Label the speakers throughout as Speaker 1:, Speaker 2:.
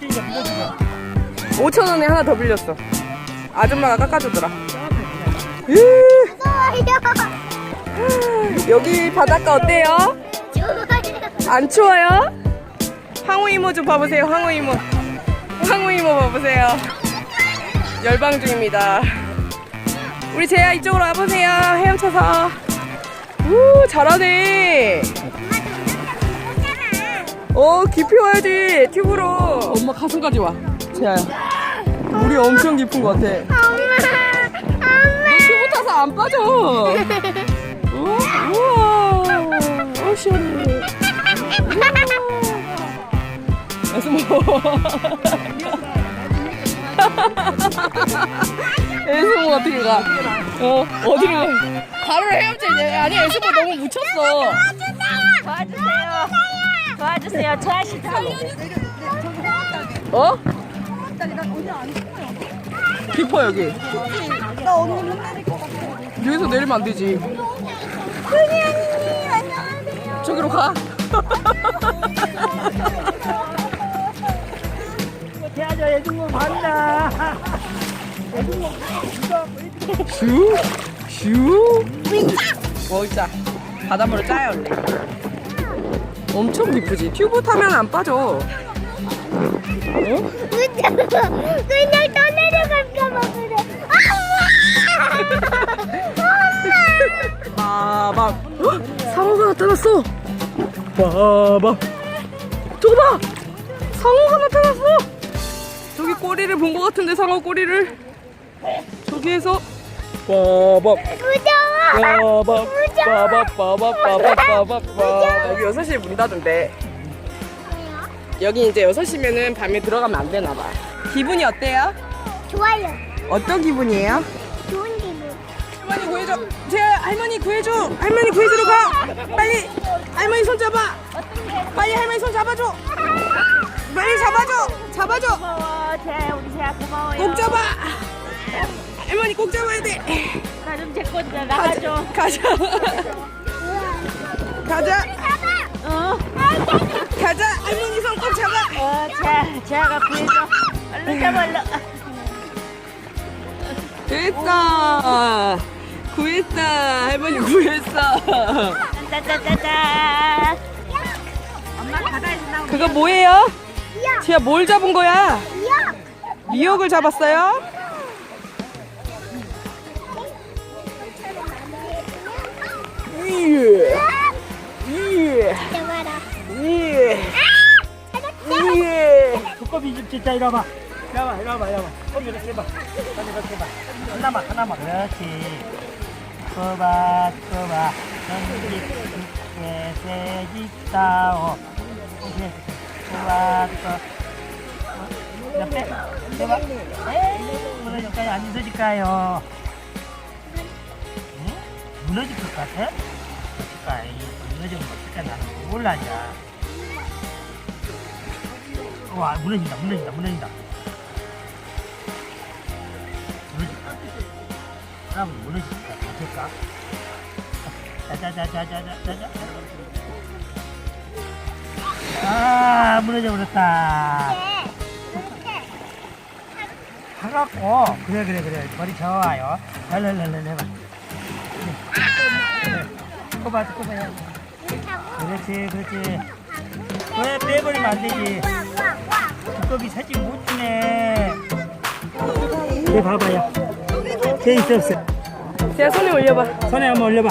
Speaker 1: 껍질이가 빌려주자.
Speaker 2: 5천 원에 하나 더 빌렸어. 아줌마가 깎아주더라. 으. 여기 바닷가 어때요?
Speaker 3: 좋아요.
Speaker 2: 안 추워요? 황후 이모 좀 봐보세요. 황후 이모. 황후 이모 봐보세요. 열방 중입니다. 우리 재야 이쪽으로 와보세요. 헤엄쳐서. 우 잘하네. 어 깊이 와야지 튜브로. 엄마 가슴까지 와. 재야야. 물이 엄청 깊은 것 같아.
Speaker 3: 엄마.
Speaker 2: 너 튜브 타서 안 빠져. 우- 우와. 어 시원해. 에스모. 에스모 어떻게 가? 어 어디로 가? 바로 헤엄쳐 이제. 아니 에스모 너무 묻혔어.
Speaker 4: 도와주세요. 도와주세요. 저 타고.
Speaker 2: 어? 깊어 여기. 여기서 내리면 안 되지. 저기로 가.
Speaker 1: 태아자 예중모 봤나?
Speaker 2: 슈, 슈. 어, 진짜 바닷물을 짜요, 원래. 엄청 깊으지. 튜브 타면 안 빠져. 어?
Speaker 3: 그냥 떠내려갈까봐 그래. 엄마.
Speaker 2: 빠밤. 헉, 상어가 나타났어. 빠밤. 저거 봐. 상어가 나타났어. 저기 꼬리를 본 것 같은데 상어 꼬리를. 저기에서 빠밤.
Speaker 3: 무서워.
Speaker 2: 빠밤. 빠밤. 빠밤. 빠밤. 빠밤. 빠밤. 여기 6시에 문 닫은대. 여기 이제 6시면은 밤에 들어가면 안 되나 봐. 기분이 어때요?
Speaker 3: 좋아요.
Speaker 2: 어떤 기분이에요?
Speaker 3: 좋은 기분.
Speaker 2: 할머니 구해줘. 제 할머니 구해줘. 할머니 구해주러 가. 빨리. 할머니 손 잡아. 빨리 할머니 손 잡아줘. 빨리 잡아줘. 잡아줘.
Speaker 4: 고마워. 제 우리 제아 고마워요.
Speaker 2: 꼭 잡아. 할머니 꼭 잡아야 돼.
Speaker 4: 나좀 데리고 나가줘.
Speaker 2: 가자. 가자.
Speaker 4: 어?
Speaker 2: 가자. 할머니 손꼭 잡아.
Speaker 4: 어, 제 제아가 구해줘. 얼른 잡아 얼른.
Speaker 2: 됐다. 구했다. 할머니 구했어.
Speaker 4: 짜자자자. 엄마 바다에서 나온
Speaker 2: 그거 뭐예요?
Speaker 3: 미역.
Speaker 2: 제가 뭘 잡은 거야?
Speaker 3: 미역.
Speaker 2: 미역을 잡았어요? 예. 예.
Speaker 3: 잡아라.
Speaker 2: 예.
Speaker 3: 찾았어.
Speaker 2: 예.
Speaker 1: 두꺼비 좀 진짜 이리 와봐. 이리 와봐, 이리 와봐, 이리 와봐. 손 이렇게 해봐. 손 이렇게 해봐. 하나만, 하나만. 그렇지. 두꺼봐, 두꺼봐. 전기 두께 세지다오. 이렇게. 두꺼봐, 두꺼. 어, 옆에. 해봐. 에이, 무너질까요? 안 무너질까요? 응? 무너질 것 같아? 이 무너지면 어떡해, 나는 몰라, 이제. 와 무너진다 무너진다 무너진다. 무너진다. 사람은 무너질까 어떨까? 자자자자자자자 아 무너져 버렸다. 하갖고. 그래 그래 그래. 머리 좋아요. 랄랄랄랄 해봐 꺼봐 꺼봐요 그렇지 그렇지 왜 빼버리면 안 되지 두꺼비 사진 못 주네. 네, 봐봐요. 제 있어 없어.
Speaker 2: 제가 손에 올려봐.
Speaker 1: 손에 한번 올려봐.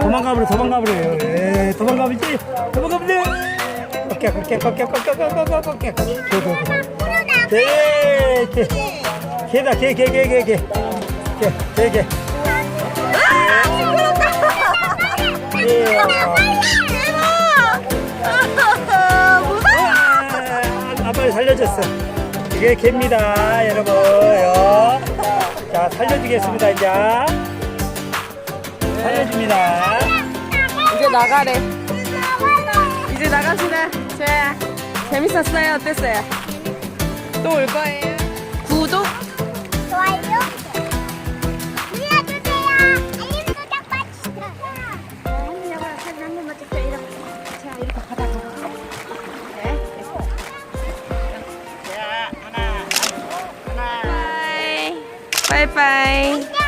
Speaker 1: 도망가버려, 도망가버려. 에 도망가버리지. 도망가버려. 꺾여, 꺾여, 꺾여, 꺾여. 줘, 줘, 줘. 개, 개. 개다, 개, 개, 개, 개, 개. 개, 개, 개. 예. 아, 아빠를 살려줬어. 이게 개입니다, 여러분. 요. 자, 살려주겠습니다, 이제. 살려줍니다.
Speaker 2: 이제 나가래. 이제 나갑시다. 자, 재밌었어요? 어땠어요? 또 올 거예요. 구독.
Speaker 3: 좋아요.
Speaker 2: 빠이빠이.